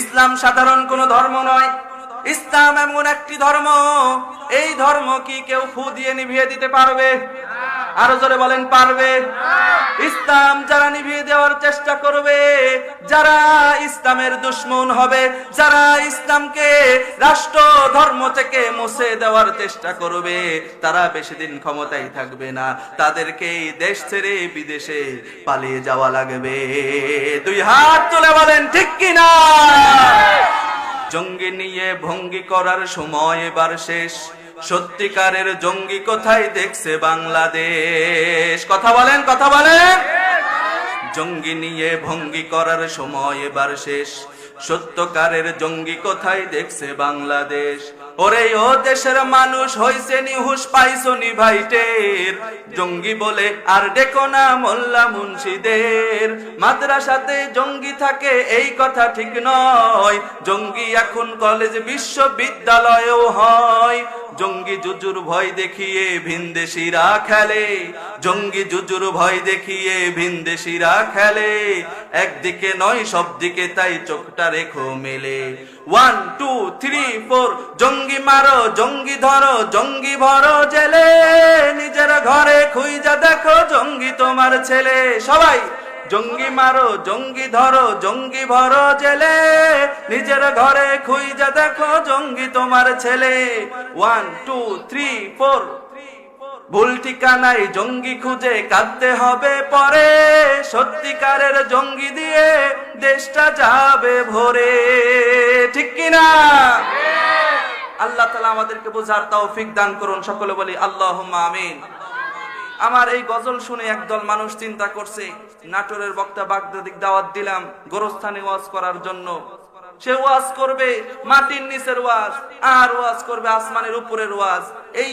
ইসলাম সাধারণ কোনো ধর্ম নয়। ইসলাম এমন একটি ধর্ম, এই ধর্ম কি কেউ ফু দিয়ে নিভিয়ে দিতে পারবে? আরও জোরে বলেন, পারবে? ইসলাম যারা নিভিয়ে দেওয়ার চেষ্টা করবে, যারা ইসলামের দুশ্মন হবে, যারা ইসলামকে রাষ্ট্র, ধর্ম থেকে মুছে দেওয়ার চেষ্টা করবে, তারা বেশি দিন ক্ষমতায় থাকবে না। তাদেরকে দেশ ছেড়ে বিদেশে পালিয়ে যাওয়া লাগবে। দুই হাত তুলে বলেন, ঠিক কিনা জঙ্গি নিয়ে ভঙ্গি করার সময় এবার শেষ। সত্যিকারের জঙ্গি কোথায় দেখছে বাংলাদেশ? কথা বলেন কথা বলেন। জঙ্গি নিয়ে ভঙ্গি করার সময় এবার শেষ। সত্যকারের জঙ্গি কোথায় দেখছে বাংলাদেশ? ওরে, ও দেশের মানুষ হইছে নিহুস পাইছো নি ভাইটের। জঙ্গি বলে, আর ডেকো না মোল্লা মুন্সিদের। মাদ্রাসাতে জঙ্গি থাকে, এই কথা ঠিক নয়। জঙ্গি এখন কলেজ বিশ্ববিদ্যালয়েও হয়। জঙ্গি জুজুর ভয় দেখিয়ে ভিনদেশিরা খেলে। জঙ্গি জুজুর ভয় দেখিয়ে ভিনদেশিরা খেলে। একদিকে নয় সব দিকে তাই চোখটা রেখো মেলে। ওয়ান টু থ্রি ফোর জঙ্গি মারো, জঙ্গি ধরো, জঙ্গি ভরো জেলে। নিজের ঘরে খুইজা দেখো জঙ্গি তোমার ছেলে। সবাই জঙ্গি মারো, জঙ্গি ধরো, জঙ্গি ভরো জেলে। নিজের ঘরে খুইজা দেখো, জঙ্গি তোমার ছেলে। ওয়ান টু থ্রি ফোর ভুল ঠিকানায় জঙ্গি খুঁজে কাঁদতে হবে পরে। সত্যিকারের জঙ্গি দিয়ে দেশটা যাবে ভরে। ঠিক কিনা? আল্লাহ তালা আমাদেরকে বোঝার তৌফিক দান করুন, সকলে বলি আল্লাহ আমিন। আমার এই গজল শুনে একদল মানুষ চিন্তা করছে নাটোরের বক্তা বাগদাদিক দাওয়াত দিলাম গোরস্থানে ওয়াজ করার জন্য। সে ওয়াজ করবে মাটির নিচের ওয়াজ, আর ওয়াজ করবে আসমানের উপরের ওয়াজ। এই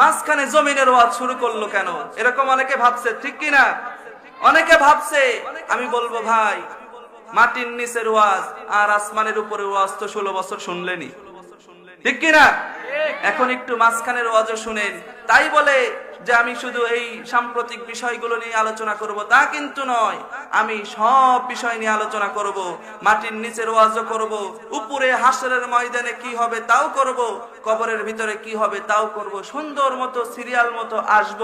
মাঝখানে জমিনের ওয়াজ শুরু করল কেন? এরকম অনেকে ভাবছে, ঠিক কিনা অনেকে ভাবছে, আমি বলব ভাই, মাটির নিচের ওয়াজ আর আসমানের উপরে ওয়াজ তো ষোলো বছর শুনলেনি ঠিক কিনা এখন একটু মাঝখানের ওয়াজও শুনেন। তাই বলে যে আমি শুধু এই সাম্প্রতিক বিষয়গুলো নিয়ে আলোচনা করব, তা কিন্তু নয়। আমি সব বিষয় নিয়ে আলোচনা করব, মাটির নিচের ওয়াজও করব, উপরে হাসরের ময়দানে কি হবে তাও করব, কবরের ভিতরে কি হবে তাও করব, সুন্দর মতো সিরিয়াল মতো আসব।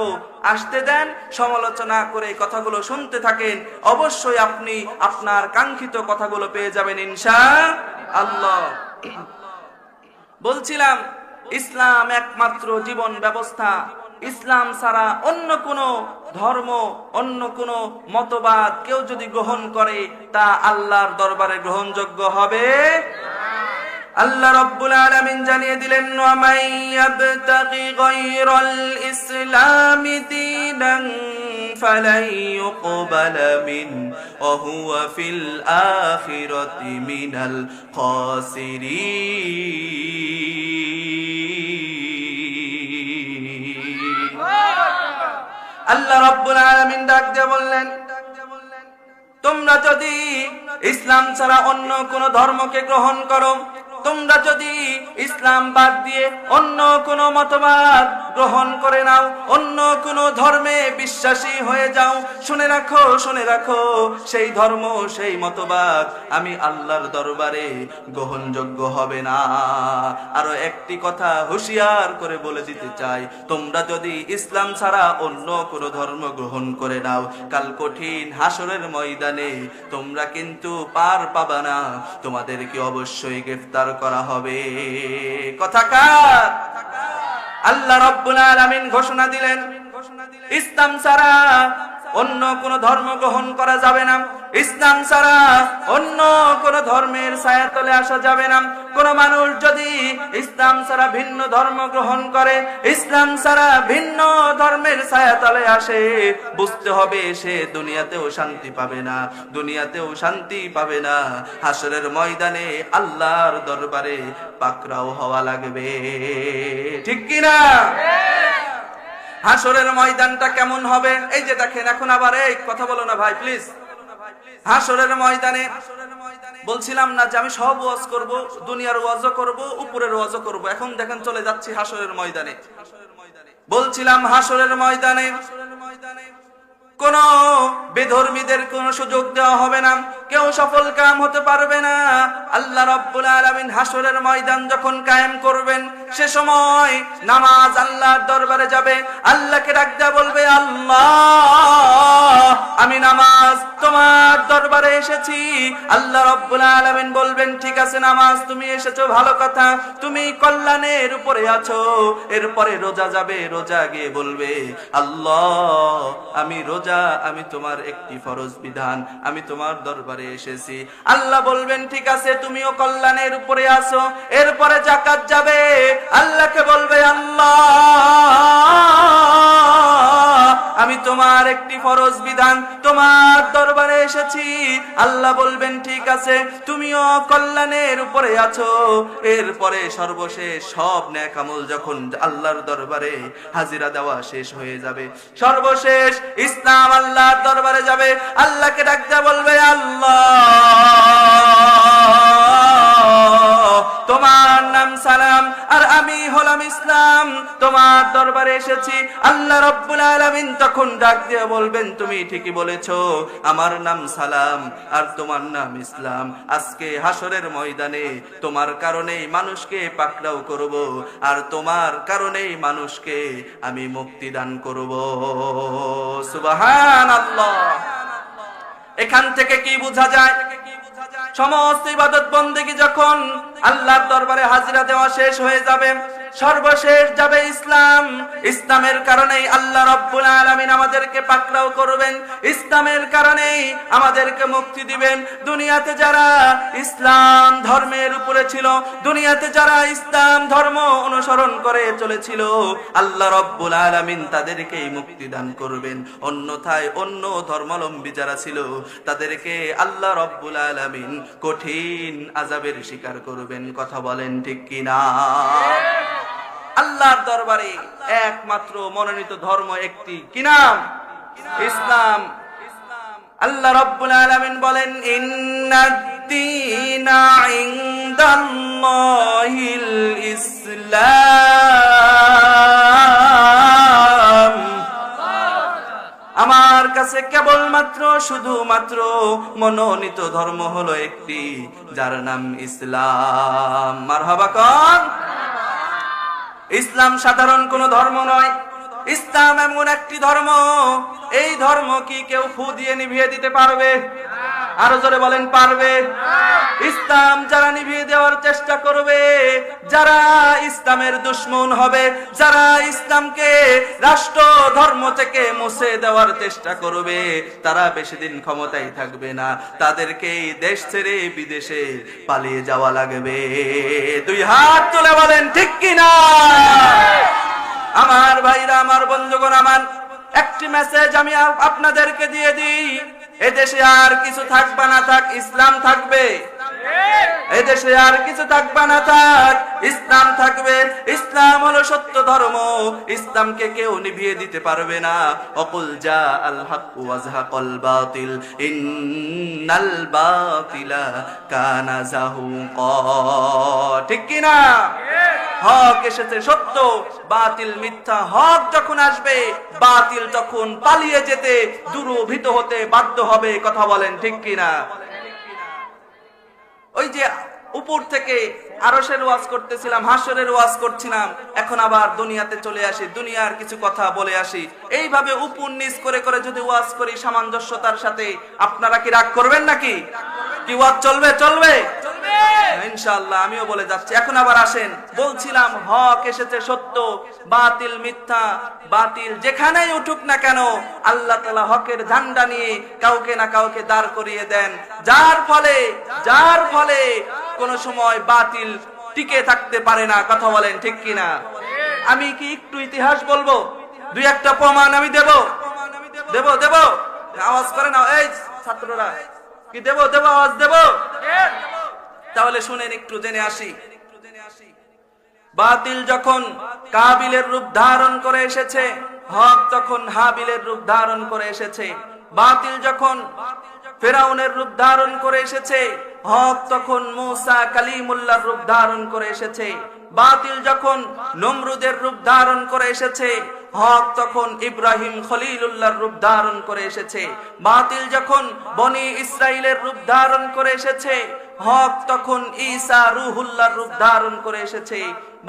আসতে দেন, সমালোচনা করে কথাগুলো শুনতে থাকেন। অবশ্যই আপনি আপনার কাঙ্ক্ষিত কথাগুলো পেয়ে যাবেন ইনশা আল্লাহ বলছিলাম, ইসলাম একমাত্র জীবন ব্যবস্থা। ইসলাম ছাড়া অন্য কোন ধর্ম, অন্য কোন মতবাদ কেউ যদি গ্রহণ করে, তা আল্লাহর দরবারে গ্রহণযোগ্য হবে। আল্লাহ রব্বুল আলামিন জানিয়ে দিলেন, ওয়ামাই ইয়াবতাগি গায়রাল ইসলামি দীনান ইউকবালা মিন, ওয়া হুয়া ফিল আখিরাতি মিনাল খাসিরিন। আল্লাহ রব্বুল আলামিন ডাক দিয়ে বললেন, তোমরা যদি ইসলাম ছাড়া অন্য কোন ধর্মকে গ্রহণ করো তোমরা যদি ইসলাম বাদ দিয়ে অন্য কোন মতবাদ গ্রহণ করে নাও, অন্য কোন ধর্মে বিশ্বাসী হয়ে যাও, শুনে রাখো শুনে রাখো, সেই ধর্ম, সেই মতবাদ আমি আল্লাহর দরবারে গ্রহণযোগ্য হবে না। আরও একটি কথা হুঁশিয়ার করে বলে দিতে চাই, তোমরা যদি ইসলাম ছাড়া অন্য কোন ধর্ম গ্রহণ করে নাও, কাল কঠিন হাসরের ময়দানে তোমরা কিন্তু পার পাবা না। তোমাদেরকে অবশ্যই গ্রেফতার করা হবে। কথা কার? আল্লাহ রব্বুল আলামিন ঘোষণা দিলেন ইসলাম ছাড়া অন্য কোন ধর্ম গ্রহণ করা যাবে না। ইসলাম ছাড়া অন্য কোন ধর্মের ছায়াতলে আসা যাবে না। কোন মানুষ যদি ইসলাম ছাড়া ভিন্ন ধর্ম গ্রহণ করে, ইসলাম ছাড়া ভিন্ন ধর্মের ছায়া তলে আসে, বুঝতে হবে সে দুনিয়াতেও শান্তি পাবে না, দুনিয়াতেও শান্তি পাবে না। হাসরের ময়দানে আল্লাহর দরবারে পাকরাও হওয়া লাগবে। ঠিক কিনা? হাসরের ময়দানটা কেমন হবে? এই যে দেখেন, এখন আবার এই, কথা বলো না ভাই প্লিজ হাসরের ময়দানে বলছিলাম না যে আমি সব ওয়াজ করব, দুনিয়ার ওয়াজও করব, উপরের ওয়াজও করব। এখন দেখেন চলে যাচ্ছি হাসরের ময়দানে। বলছিলাম হাসরের ময়দানে কোন বেধর্মীদের কোন সুযোগ দেওয়া হবে না। কেউ সফল কাম হতে পারবে না। আল্লাহ রব্বুল আলামিন হাসরের ময়দান যখন কায়েম করবেন, সে সময় নামাজ আল্লাহর দরবারে যাবে। আল্লাহকে ডাকতে বলবে, আল্লাহ, আমি নামাজ তোমার দরবারে এসেছি। আল্লাহ রব্বুল আলামিন বলবেন, ঠিক আছে নামাজ, তুমি এসেছ, ভালো কথা। তুমি কল্যাণের উপরে আছো। এরপরে রোজা যাবে, রোজা গিয়ে বলবে, আল্লাহ, আমি রোজা, আমি তোমার একটি ফরজ বিধান। আমি তোমার দরবারে এসেছি। আল্লাহ বলবেন, ঠিক আছে, তুমিও কল্যাণের উপরে আসো। এরপরে জাকাত যাবে। আল্লাহকে বলবে, আল্লাহ আমি তোমার একটি ফরজ বিধান, তোমার দরবারে এসেছি। আল্লাহ বলবেন, ঠিক আছে, তুমিও কল্যাণের উপরে আছো। এরপরে সর্বশেষ সব ন্যাক আমল যখন আল্লাহর দরবারে হাজিরা দেওয়া শেষ হয়ে যাবে, সর্বশেষ ইসলাম আল্লাহর দরবারে যাবে। আল্লাহকে ডাকতে বলবে, আল্লাহ! তোমার নাম সালাম, আর আমি হলাম ইসলাম। তোমার দরবারে এসেছি। আল্লাহ রব্বুল আলামিন তখন ডাক দিয়ে বলবেন, তুমি ঠিকই বলেছ, আমার নাম সালাম, আর তোমার নাম ইসলাম। আজকে হাসরের ময়দানে তোমার কারণেই মানুষকে পাকড়াও করব, আর তোমার কারণেই মানুষকে আমি মুক্তি দান করব। সুবাহান আল্লাহ এখান থেকে কি বোঝা যায়? সমস্ত ইবাদত বন্দেগী যখন আল্লাহর দরবারে হাজিরা দেওয়া শেষ হয়ে যাবে সর্বশেষ যাবে ইসলাম। ইসলামের কারণেই আল্লাহ রব্বুল আলামিন আমাদেরকে পাকড়াও করবেন। ইসলামের কারণেই আমাদেরকে মুক্তি দিবেন। দুনিয়াতে যারা ইসলাম ধর্মের উপরে ছিল, দুনিয়াতে যারা ইসলাম ধর্ম অনুসরণ করে চলেছিল, আল্লাহ রব্বুল আলামিন তাদেরকেই মুক্তি দান করবেন। অন্যথায় অন্য ধর্মাবলম্বী যারা ছিল, তাদেরকে আল্লাহ রব্বুল আলামিন কঠিন আজাবের শিকার করবেন। কথা বলেন ঠিক কিনা? আল্লাহর দরবারে একমাত্র মনোনীত ধর্ম একটি। কি নাম? ইসলাম। আল্লাহ রব্বুল আলামিন বলেন ইন্নাদ্দীনা ইনদাল্লাহিল ইসলাম। আমার কাছে কেবলমাত্র, শুধুমাত্র মনোনীত ধর্ম হলো একটি, যার নাম ইসলাম। মারহাবা কন ইসলাম সাধারণ কোন ধর্ম নয়। ইসলাম এমন একটি ধর্ম। এই ধর্ম কি কেউ ফু দিয়ে নিভিয়ে দিতে পারবে? আরও জোরে বলেন, পারবে? ইসলাম যারা নিভিয়ে চেষ্টা করবে। যারা ইসলামের দুশ্মন হবে, যারা ইসলামকে রাষ্ট্র, ধর্ম থেকে মুছে দেওয়ার চেষ্টা করবে, তারা বেশি দিন ক্ষমতায় থাকবে না। তাদেরকে দেশ ছেড়ে বিদেশে পালিয়ে যাওয়া লাগবে। দুই হাত তুলে বলেন, ঠিক কিনা আমার ভাইরা, আমার বন্ধুগণ, আমার একটি মেসেজ আমি আপনাদেরকে দিয়ে দিই। এদেশে আর কিছু থাকবে না, থাক, ইসলাম থাকবে। এদেশে আর কিছু থাকবে না থাক ইসলাম থাকবে। ইসলাম হলো সত্য ধর্ম। ইসলামকে কেউ নিভিয়ে দিতে পারবে না। অকুল যা আল হক ওয়াজহাকল বাতিল। ইন্নাল বাতিলা কানা জাহুক ঠিক কি না? হক এসেছে সত্য। বাতিল মিথ্যা হক যখন আসবে, বাতিল তখন পালিয়ে যেতে দুরভিত হতে বাধ্য হবে। কথা বলেন ঠিক কিনা ওই যে উপর থেকে আরসের ওয়াজ করতেছিলাম হাসরের ওয়াজ করছিলাম, এখন আবার দুনিয়াতে চলে আসি, দুনিয়ার কিছু কথা বলে আসি। এইভাবে উপর নিচ করে করে যদি ওয়াজ করি সামঞ্জস্যতার সাথে, আপনারা কি রাগ করবেন নাকি? কি ওয়াজ চলবে? চলবে? ইনশাআল্লাহ, আমিও বলে যাচ্ছি। এখন আবার আসেন। বলছিলাম, হক এসেছে সত্য, বাতিল মিথ্যা, বাতিল যেখানেই উঠুক না কেন, আল্লাহ তালা হকের ঝান্ডা নিয়ে কাউকে না কাউকে দাঁড় করিয়ে দেন। যার ফলে যার ফলে কোন সময় বাতিল টিকে থাকতে পারে না, কথা বলেন ঠিক কিনা? আমি কি একটু ইতিহাস বলব? দুই একটা প্রমাণ আমি দেব। দেব দেব? আওয়াজ করে না এই ছাত্ররা, কি দেব দেব, আওয়াজ দেব? তাহলে শুনেন, একটু জেনে আসি। বাতিল যখন কাবিলের রূপ ধারণ করে এসেছে, হক তখন হাবিলের রূপ ধারণ করে এসেছে, বাতিল যখন ফেরাউনের রূপ ধারণ করে এসেছে। হক তখন মৌসা কালিমুল্লার রূপ ধারণ করে এসেছে। বাতিল যখন নমরুদের রূপ ধারণ করে এসেছে। হক তখন ইব্রাহিম খলিলুল্লাহর রূপ ধারণ করে এসেছে। বাতিল যখন বনি ইসরাইলের রূপ ধারণ করে এসেছে, হক তখন ঈসা রুহুল্লাহর রূপ ধারণ করে এসেছে।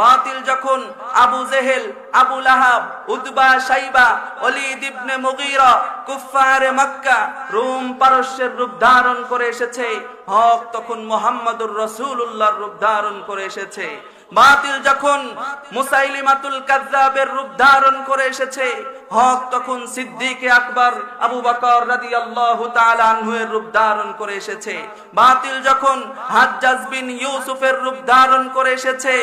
বাতিল যখন Abu Jahl, Abu Lahab, Utba Shaiba Walid ibn মুগীরা, কুফফারে Mecca, Rome পারস্যের রূপ ধারণ করে এসেছে। হক তখন মোহাম্মদুর রসুল্লাহর রূপ ধারণ করে এসেছে। বাতিল যখন মুসাইলিমাতুল কাজ্জাবের রূপ ধারণ করে এসেছে, হক তখন সিদ্দিকে আকবর, আবু বকর রাদিয়াল্লাহু তাআলা আনহুয়ের রূপ ধারণ করে এসেছে। বাতিল যখন হাজ্জাজ বিন ইউসুফের রূপ ধারণ করে এসেছে,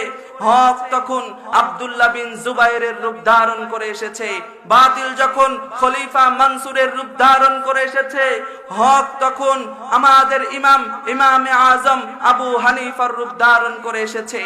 হক তখন আব্দুল্লাহ বিন জুবাইরের রূপ ধারণ করে এসেছে। বাতিল যখন খলিফা মানসুরের রূপ ধারণ করে এসেছে, হক তখন আমাদের ইমাম, ইমামে আজম আবু হানিফার রূপ ধারণ করে এসেছে।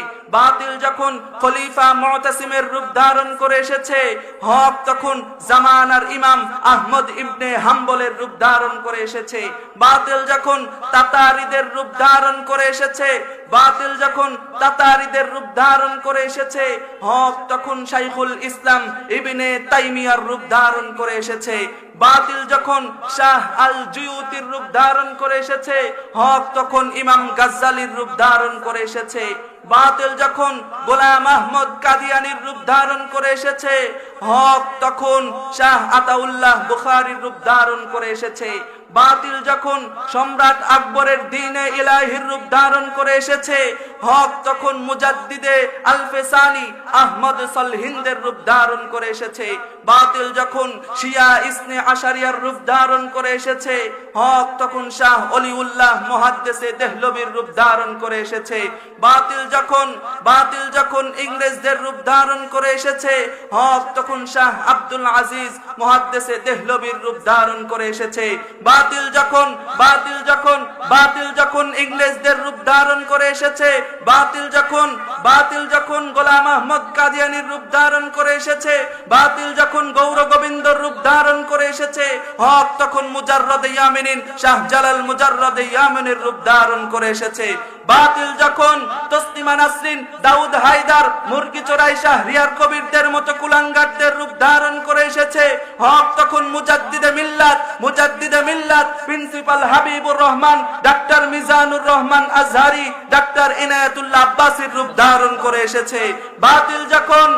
বাতিল যখন খলিফা মুতাসিমের রূপ ধারণ করে এসেছে, হক তখন জামানার ইমাম আহমদ ইবনে হাম্বলের রূপ ধারণ করে এসেছে। বাতিল যখন তাতারিদের রূপ ধারণ করে এসেছে, বাতিল যখন তাতারিদের রূপ ধারণ করে এসেছে, হক তখন শাইখুল ইসলাম ইবনে তাইমিয়ার রূপ ধারণ করে এসেছে। বাতিল যখন শাহ আল জুয়ুতির রূপ ধারণ করে এসেছে, হক তখন ইমাম গাজ্জালির রূপ ধারণ করে এসেছে। বাতিল যখন গোলাম আহমদ কাদিয়ানির রূপ ধারণ করে এসেছে, হক তখন শাহ আতাউল্লাহ বুখারির রূপ ধারণ করে এসেছে। বাতিল যখন সম্রাট আকবরের দিনে ইলাহির রূপ ধারণ করে এসেছে, হক তখন মুজাদ্দিদে আলফেসানি আহমদ সলহিন্দের রূপ ধারণ করে এসেছে। বাতিল যখন শিয়া ইসনে আশারিয়ার রূপ ধারণ করে এসেছে, হক তখন শাহ অলিউল্লাহ মুহাদ্দিসে দেহলবির রূপ ধারণ করে এসেছে। বাতিল যখন বাতিল যখন ইংরেজদের রূপ ধারণ করে এসেছে, হক তখন শাহ আব্দুল আজিজ মুহাদ্দিসে দেহলবির রূপ ধারণ করে এসেছে। বাতিল যখন বাতিল যখন বাতিল যখন ইংরেজদের রূপ ধারণ করে এসেছে, বাতিল যখন বাতিল যখন গোলাম আহমদ কাদিয়ানির রূপ ধারণ করে এসেছে, বাতিল যখন গৌর গোবিন্দর রূপ ধারণ করে এসেছে, হক তখন মুজাররদ ইয়ামিনিন শাহজালাল মুজাররদ ইয়ামিনের রূপ ধারণ করে এসেছে। বাতিল যখন তসলিমা নাসরিন, দাউদ হায়দার, মুরগি চোরাই শাহরিয়ার কবিরদের মতো কুলাঙ্গারদের রূপ ধারণ করে এসেছে, হক তখন মুজাদ্দিদে মিল্লাত মুজাদ্দিদে মিল্লাত principal Habibur Rahman, doctor Mizanur Rahman Azhari, doctor Inayatullah আব্বাসির রূপ ধারণ করে এসেছে। বাতিল যখন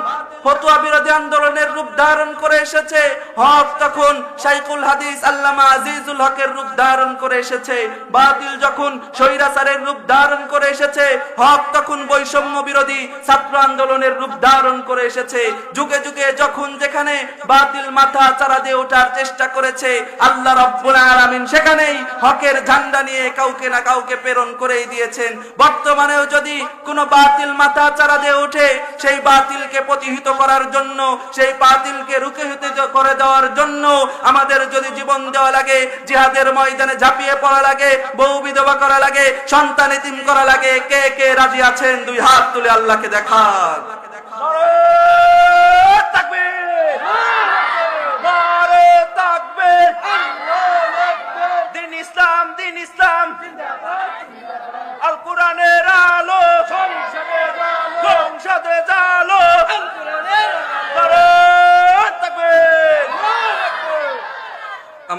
ফতোয়া বিরোধী আন্দোলনের রূপ ধারণ করে এসেছে। হক তখন শাইখুল হাদিস আল্লামা আজিজুল হকের রূপ ধারণ করে এসেছে। বাতিল যখন স্বৈরাচারের রূপ ধারণ করে এসেছে, হক তখন বৈষম্য বিরোধী ছাত্র আন্দোলনের রূপ ধারণ করে এসেছে। যুগে যুগে যখন যেখানে বাতিল মাথা চারা দিয়ে ওঠার চেষ্টা করেছে, আল্লাহ রব্বুল আলামিন সেখানেই হকের ঝান্ডা নিয়ে কাউকে না কাউকে প্রেরণ করেই দিয়েছেন। বর্তমানেও যদি কোনো বাতিল মাথা চারা দিয়ে ওঠে, সেই বাতিলকে প্রতিহিত করার জন্য, সেই বাতিলকে রুখে হতে করে দেওয়ার জন্য আমাদের যদি জীবন দেওয়া লাগে, জিহাদের ময়দানে ঝাঁপিয়ে পড়া লাগে, বউ বিধবা করা লাগে, সন্তান এতিম করা লাগে, কে কে রাজি আছেন? দুই হাত তুলে আল্লাহকে ইসলাম আল কোরআনের আলো। সংসদে জালো নারে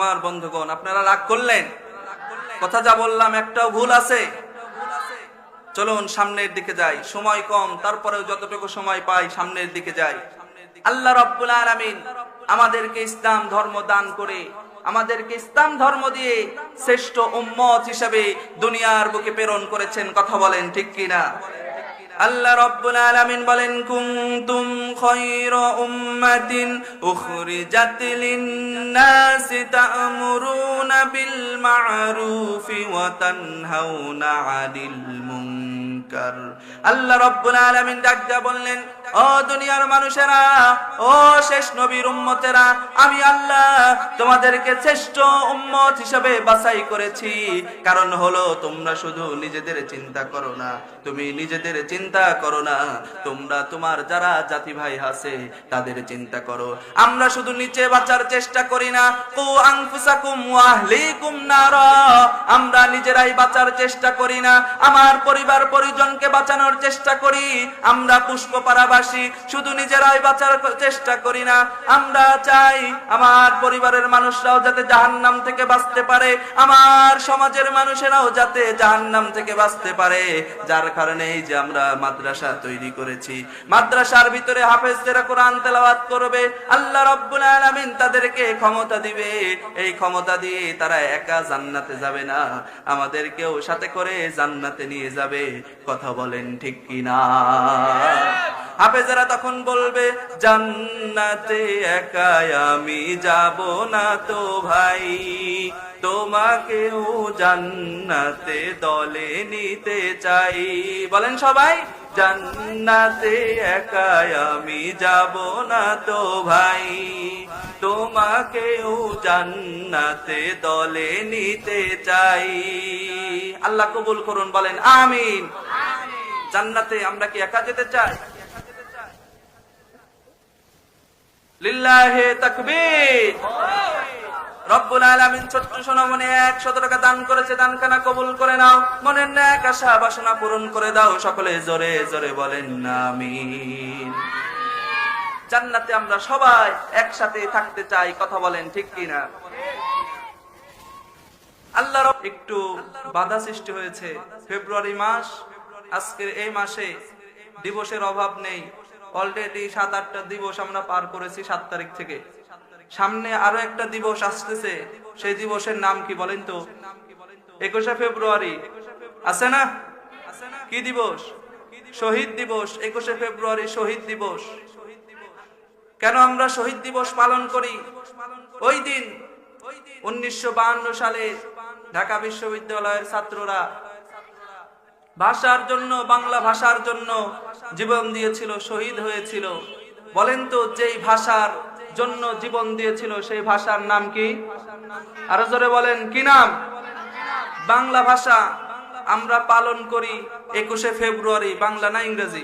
আমার বন্ধুগণ, আপনারা রাগ করলেন? কথা যা বললাম, একটাও ভুল আছে। চলুন, সামনের দিকে যাই। সময় কম, তারপরেও যতটুকু সময় পাই, সামনের দিকে যাই। আল্লাহ রব্বুল আলামিন আমাদেরকে ইসলাম ধর্ম দান করে, আমাদেরকে ইসলাম ধর্ম দিয়ে শ্রেষ্ঠ উম্মত হিসাবে দুনিয়ার বুকে প্রেরণ করেছেন। কথা বলেন ঠিক কিনা? আল্লাহ রব্বুল আলামিন বলেন কুনতুম খায়রা উম্মাতিন উখরিজাত লিন-নাসি তা'মুরুনা বিল মা'রুফি ওয়া তানহাউনা 'আনিল মুনকার আল্লাহ রব্বুল আলামিন ডাক বললেন, ও দুনিয়ার মানুষেরা, ও শেষ নবীর উম্মতেরা, আমি আল্লাহ তোমাদেরকে শ্রেষ্ঠ উম্মত হিসেবে বাছাই করেছি। কারণ হলো তোমরা শুধু নিজেদের চিন্তা করো না, তুমি নিজেদের চিন্তা করো না। তোমরা তোমার যারা জাতি ভাই আছে, তাদের চিন্তা করো। আমরা শুধু নিচে বাঁচার চেষ্টা করি না। কু আনফুসাকুম ওয়া আহলিকুম নারা। আমরা নিজেরাই বাঁচার চেষ্টা করি না। আমার পরিবার পরিজন দুইজনকে বাঁচানোর চেষ্টা করি। আমরা পুষ্প পাড়াবাসী শুধু নিজেরাই বাঁচার চেষ্টা করি না। আমরা চাই আমার পরিবারের মানুষরাও যাতে জাহান্নাম থেকে বাঁচতে পারে। আমার সমাজের মানুষেরাও যাতে জাহান্নাম থেকে বাঁচতে পারে। যার কারণে এই যে আমরা মাদ্রাসা তৈরি করেছি। মাদ্রাসার ভিতরে হাফেজদেরা কোরআন তেলাওয়াত করবে। আল্লাহ রব্বুল আলামিন তাদেরকে ক্ষমতা দিবে। এই ক্ষমতা দিয়ে তারা একা জান্নাতে যাবে না। আমাদেরকেও সাথে করে জান্নাতে নিয়ে যাবে। কথা বলেন ঠিক কিনা? হাফেজরা তখন বলবে, জান্নাতে একাই আমি যাব না তো ভাই। তোমাকেও জান্নাতে দলে নিতে চাই। বলেন সবাই, জান্নাতে একাই আমি যাব না তো ভাই। তোমাকেও জান্নাতে দলে নিতে চাই। আল্লাহ কবুল করুন, বলেন আমিন। জান্নাতে আমরা কি একা যেতে চাই? লিল্লাহে তাকবীর। রব্বুল আলামিন ছোট্ট সোনা মনে একশত টাকা দান করেছে, দানখানা কবুল করে নাও। মনের ন্যাক আশা বাসনা পূরণ করে দাও। সকলে জোরে জোরে বলেন আমিন। জান্নাতে আমরা সবাই একসাথে থাকতে চাই, কথা বলেন ঠিক কিনা? আল্লাহর একটু বাধা সৃষ্টি হয়েছে। ফেব্রুয়ারি মাস, আজকের এই মাসে দিবসের অভাব নেই। অলরেডি সাত আটটা দিবস আমরা পার করেছি সাত তারিখ থেকে। সামনে আরও একটা দিবস আসতেছে। সেই দিবসের নাম কি বলেন তো? একুশে ফেব্রুয়ারি। আছে না? কি দিবস? শহীদ দিবস, একুশে ফেব্রুয়ারি শহীদ দিবস। কেন আমরা শহীদ দিবস পালন করি? ওই দিন উনিশশো সালে ঢাকা বিশ্ববিদ্যালয়ের ছাত্ররা ভাষার জন্য, বাংলা ভাষার জন্য জীবন দিয়েছিল, শহীদ হয়েছিল। বলেন তো, যেই ভাষার জন্য জীবন দিয়েছিল, সেই ভাষার নাম কি? আরও জোরে বলেন, কি নাম? বাংলা ভাষা আমরা পালন করি একুশে ফেব্রুয়ারি, বাংলা না ইংরেজি?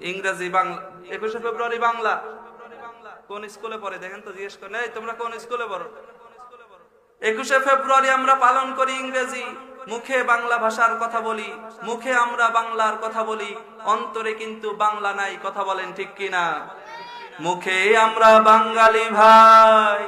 ইংরেজি বাংলা, একুশে ফেব্রুয়ারি বাংলা। কোন স্কুলে পড়ে? দেখেন তো, জিজ্ঞেস করেন এই, তোমরা কোন স্কুলে পড়ো? একুশে ফেব্রুয়ারি আমরা পালন করি ইংরেজি। মুখে বাংলা ভাষার কথা বলি, মুখে আমরা বাংলার কথা বলি, অন্তরে কিন্তু বাংলা নাই, কথা বলেন ঠিক কিনা? মুখে আমরা বাঙালি ভাই।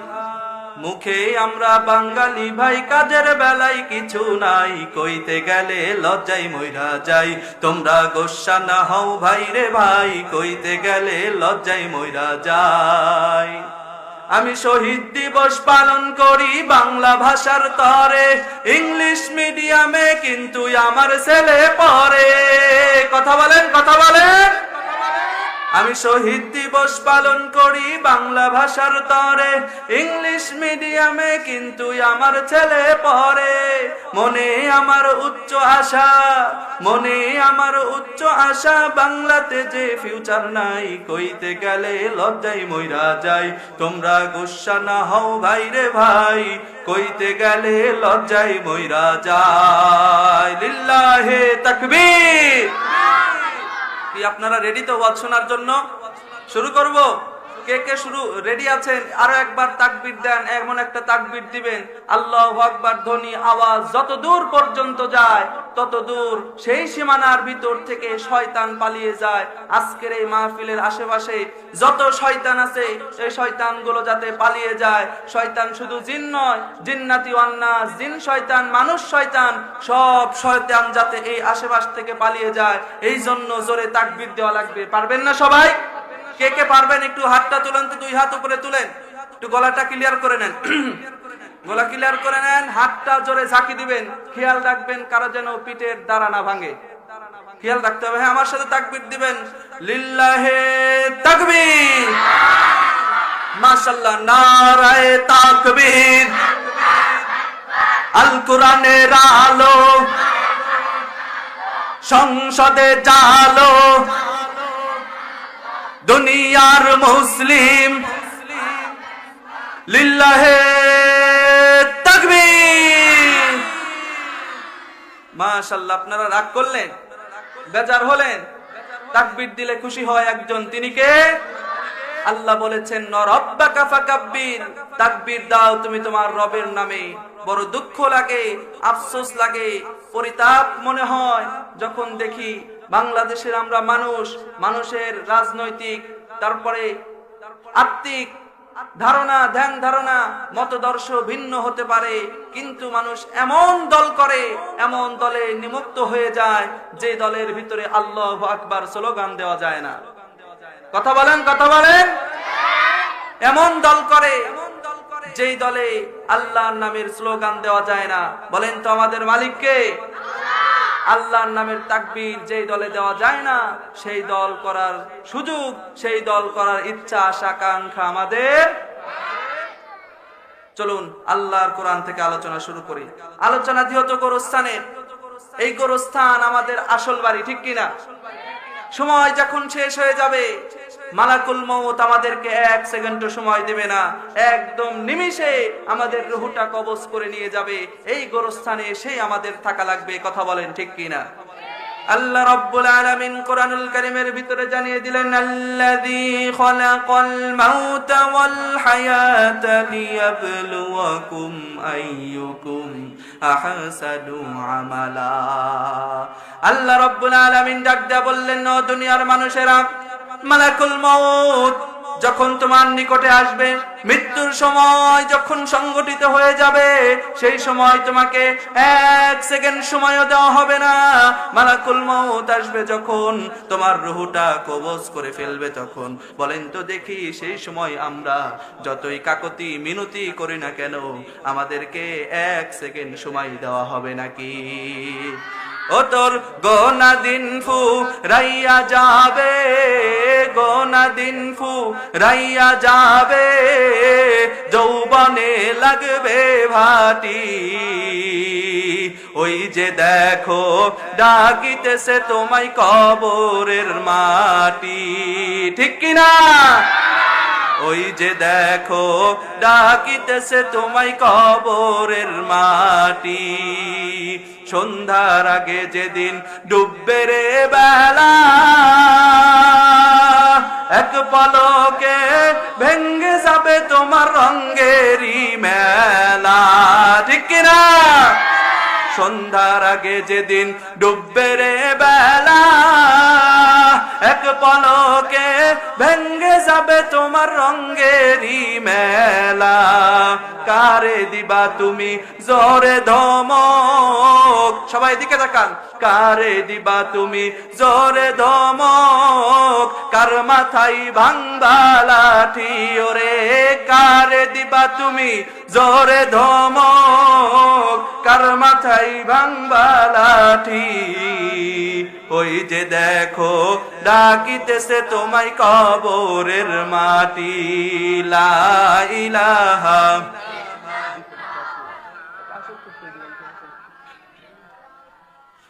মুখে আমরা বাঙালি ভাই, কাজের বেলায় কিছু নাই। কইতে গেলে লজ্জাই মইরা যাই। তোমরা গোসা না হও ভাই রে ভাই, কইতে গেলে লজ্জাই মইরা যাই। আমি শহীদ দিবস পালন করি বাংলা ভাষার তরে। ইংলিশ মিডিয়ামে কিন্তু আমার ছেলে পরে কথা বলেন কথা বলেন। আমি শহীদ দিবস পালন করি বাংলা ভাষার তরে। ইংলিশ মিডিয়ামে কিন্তু আমার ছেলে পড়ে মনে আমার উচ্চ আশা, মনে আমার উচ্চ আশা। বাংলাতে যে ফিউচার নাই, কইতে গেলে লজ্জাই মইরা যাই তোমরা গুসা না হও ভাই রে ভাই, কইতে গেলে লজ্জাই মইরা যায়। লিল্লাহে তাকবীর। কি আপনারা রেডি তো ওয়াজ শোনার জন্য? শুরু করব? কে কে শুরু রেডি আছেন? আরও একবার তাকবির দেন, এমন একটা তাকবির দিবেন, আল্লাহ আকবার ধ্বনি, আওয়াজ, যত দূর পর্যন্ত যায়, তত দূর সেই সীমানার ভিতর থেকে শয়তান পালিয়ে যায়। আজকের এই মাহফিলের আশেপাশে যত শয়তান আছে, সেই শয়তানগুলো যাতে পালিয়ে যায়। শয়তান শুধু জিন নয়, জিন্নাতি ওয়ান্নাস জিন শয়তান, মানুষ শয়তান, সব শয়তান যাতে এই আশেপাশ থেকে পালিয়ে যায়। এই জন্য জোরে তাকবির দেওয়া লাগবে। পারবেন না সবাই? কে কে পারবেন একটু হাতটা তুলেন তো দুই হাত উপরে তুলেন। একটু গলাটা ক্লিয়ার করে নেন। গলা ক্লিয়ার করে নেন, হাতটা জোরে ঝাঁকি দিবেন। খেয়াল রাখবেন কারও যেন পিঠের দ্বারা না ভাঙে। খেয়াল রাখতে হবে হ্যাঁ আমার সাথে তাকবির দিবেন। লিল্লাহে তাকবীর। মাশাআল্লাহ, নারায়ে তাকবীর। আল কোরআনের আলো সংসদে জালো। দুনিয়ার মুসলিম। লিল্লাহে তাকবীর। মাশাআল্লাহ, আপনারা রাগ করলেন? বেজার হলেন? তাকবীর দিলে খুশি হয় একজন, তিনি কে? আল্লাহ বলেছেন নরব্বাকা ফাকাব্বির। তাকবীর দাও তুমি তোমার রবের নামে। বড় দুঃখ লাগে, আফসোস লাগে, পরিতাপ মনে হয়। যখন দেখি বাংলাদেশের আমরা মানুষ, মানুষের রাজনৈতিক, তারপরে আত্মিক ধারণা, ধ্যান ধারণা, মতদর্শ ভিন্ন হতে পারে, কিন্তু মানুষ এমন দল করে, এমন দলে নিমুক্ত হয়ে যায়, যে দলের ভিতরে আল্লাহ আকবার স্লোগান দেওয়া যায় না। কথা বলেন কথা বলেন। এমন দল করে, যেই দলে আল্লাহর নামের স্লোগান দেওয়া যায় না। বলেন তো আমাদের মালিককে। আল্লাহর নামের তাকবির যেই দলে দেওয়া যায় না, সেই দল করার সুযোগ, সেই দল করার ইচ্ছা, আশা, আকাঙ্ক্ষা আমাদের চলুন আল্লাহর কোরআন থেকে আলোচনা শুরু করি। আলোচনা দিহত গোরস্থানের। এই গোরস্থান আমাদের আসল বাড়ি, ঠিক কিনা? সময় যখন শেষ হয়ে যাবে, মালাকুল মৌত আমাদেরকে এক সেকেন্ড সময় দেবে না। একদম নিমিষে আমাদের রুহুটা কবজ করে নিয়ে যাবে। এই গোরস্থানে সেই আমাদের থাকা লাগবে, কথা বলেন ঠিক কিনা? আল্লাহ রব্বুল আলামিন কোরআনুল কারীমের ভিতরে জানিয়ে দিলেন, আল্লাযী খলাকাল মাউতা ওয়াল হায়াতা লিয়াবলুয়াকুম আইয়ুকুম আহসানু আমালা। আল্লাহ রব্বুল আলামিন ডাক দেয়া বললেন, ও দুনিয়ার মানুষেরা, মালাকুল মাউত যখন তোমার নিকটে আসবে, মৃত্যুর সময় যখন সংগঠিত হয়ে যাবে, সেই সময় তোমাকে এক সেকেন্ড সময়ও দেওয়া হবে না। মালাকুল মৌত আসবে যখন, তোমার রুহুটা কবজ করে ফেলবে তখন। বলেন তো দেখি, সেই সময় আমরা যতই কাকতি মিনতি করি না কেন, আমাদেরকে এক সেকেন্ড সময় দেওয়া হবে নাকি? ও তোর গোনা দিন ফু রাইয়া যাবে। গোনা দিন ফু রাইয়া যাবে। যৌবনে লাগবে ভাটি। ওই যে দেখো, ডাকিতেছে তোমায় কবরের মাটি। ঠিক কিনা ওই যে দেখো, ডাকিতেছে তোমায় কবরের মাটি। সন্ধ্যার আগে যেদিন ডুববে রে বেলা, এক পলকে ভেঙ্গে যাবে তোমার রঙ্গেরি মেলা, ঠিক কিনা? সন্ধ্যার আগে যেদিন ডুববে রে বেলা, এক পলকে ভেঙ্গে যাবে তোমার রঙ্গেরি মেলা। কারে দিবা তুমি জোরে ধমক? সবাই দিকে তাকান। কারে দিবা তুমি? জোরে ধমক। কার মাথায় ভাঙ্গা লাঠি? ওরে কারে দিবা তুমি? জোরে ধমক। কার মাথায় ভাঙ্গা লাঠি? ওই যে দেখো, ডাকিতেছে তোমায় কবরের মাটি। লা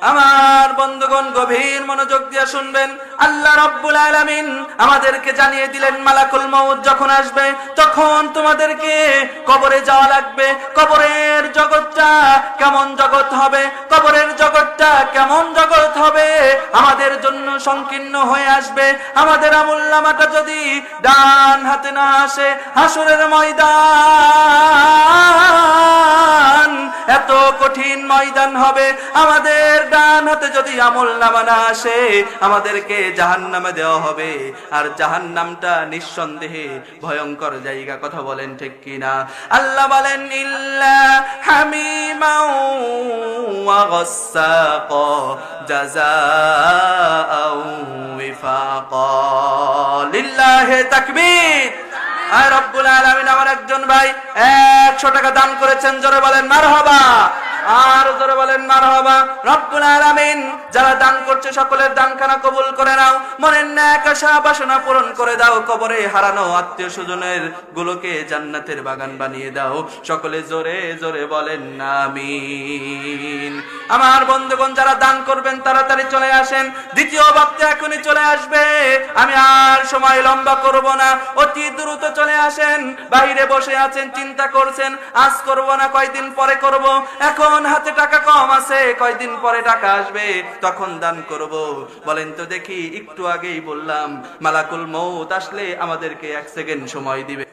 আমার বন্ধুগণ গভীর মনোযোগ দিয়ে শুনবেন। আল্লাহ রব্বুল আলামিন আমাদেরকে জানিয়ে দিলেন, মালাকুল মউত যখন আসবে, তখন তোমাদেরকে কবরে যাওয়া লাগবে। কবরের জগৎটা কেমন জগৎ হবে? কবরের জগৎটা কেমন জগৎ হবে? আমাদের জন্য সংকীর্ণ হয়ে আসবে। আমাদের আমুল্লামাটা যদি ডান হাতে না আসে, হাসুরের ময়দান, এত কঠিন ময়দান হবে। আমাদের ডান হাতে যদি আমল নামা না আসে, আমাদেরকে জাহান নামে দেওয়া হবে। আর জাহান নামটা নিঃসন্দেহে ভয়ঙ্কর জায়গা, কথা বলেন ঠিক কিনা? আল্লাহ বলেন আর রব্বুল আলামিন, আমার একজন ভাই একশো টাকা দান করেছেন, জোরে বলেন, মারহাবা। আর জোরে বলেন, মারহাবা। রব্বুল আলামিন, যারা দান করছে, সকলের দানখানা কবুল করে নাও। মনের ন্যাক আশা, বাসনা পূরণ করে দাও। কবরে হারানো আত্মীয় স্বজনের গুলোকে জান্নাতের বাগান বানিয়ে দাও। সকলে জোরে জোরে বলেন, আমিন। আমার বন্ধুগণ, যারা দান করবেন, তাড়াতাড়ি চলে আসেন। দ্বিতীয় বক্তা এখনই চলে আসবে। আমি আর সময় লম্বা করব না। অতি দ্রুত চলে আসেন। বাইরে বসে আছেন, চিন্তা করছেন, আজ করব না, কয়দিন পরে করব। এখন এখন হাতে টাকা কম আছে, কয়দিন পরে টাকা আসবে, তখন দান করব। বলেন তো দেখি, একটু আগেই বললাম, মালাকুল মৌত আসলে আমাদেরকে এক সেকেন্ড সময় দিবে।